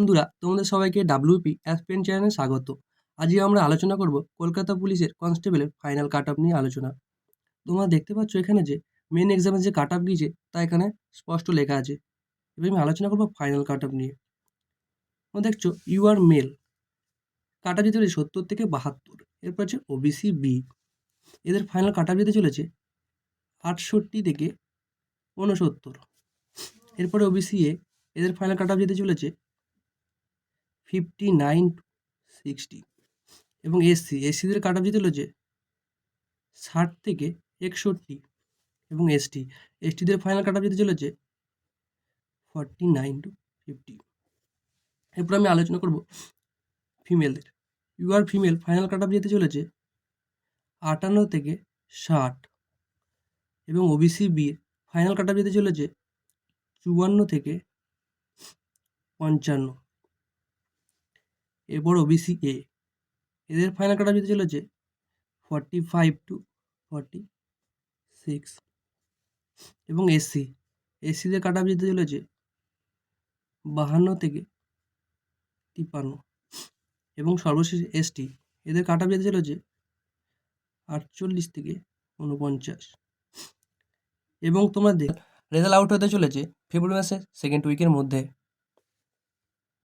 বন্ধুরা, তোমাদের সবাইকে ডাব্লিউপি অ্যাসপেন চ্যানেলে স্বাগত। আজকে আমরা আলোচনা করব কলকাতা পুলিশের কনস্টেবলের ফাইনাল কাট অফ নিয়ে আলোচনা। তোমরা দেখতে পাচ্ছ এখানে যে মেন এক্সামের যে কাট অফ গিয়েছে, তা এখানে স্পষ্ট লেখা আছে। এবার আমি আলোচনা করব ফাইনাল কাট অফ নিয়ে। তোমরা দেখছ U R male cut off যেতে চলেছে সত্তর থেকে বাহাত্তর, এরপর হচ্ছে ওবিসি বি এদের ফাইনাল কাট অফ যেতে চলেছে আটষট্টি থেকে ঊনসত্তর এরপরে ওবিসি এ এদের ফাইনাল কাট অফ যেতে চলেছে ফিফটি নাইন সিক্সটি এবং এসসি এসসিদের কাট অফ যেতে চলেছে ষাট থেকে একষট্টি এবং এসটি এসটিদের ফাইনাল কাট অফ যেতে চলেছে ফর্টি নাইন টু ফিফটি এরপর আমি আলোচনা করব ফিমেলদের UR female final cut off যেতে চলেছে আটান্ন থেকে ষাট এবং ওবিসি বির ফাইনাল কাট অফ যেতে চলেছে চুয়ান্ন থেকে পঞ্চান্ন। এরপর ওবিসি এ এদের ফাইনাল কাটা যেতে চলেছে forty five to forty six এবং এসসি এসসিদের কাটা যেতে চলেছে বাহান্ন থেকে তিপ্পান্ন। এবং সর্বশেষ এসটি এদের কাটা যেতে চলেছে আটচল্লিশ থেকে উনপঞ্চাশ এবং তোমাদের রেজাল্ট আউট হতে চলেছে ফেব্রুয়ারি মাসের সেকেন্ড উইকের মধ্যে।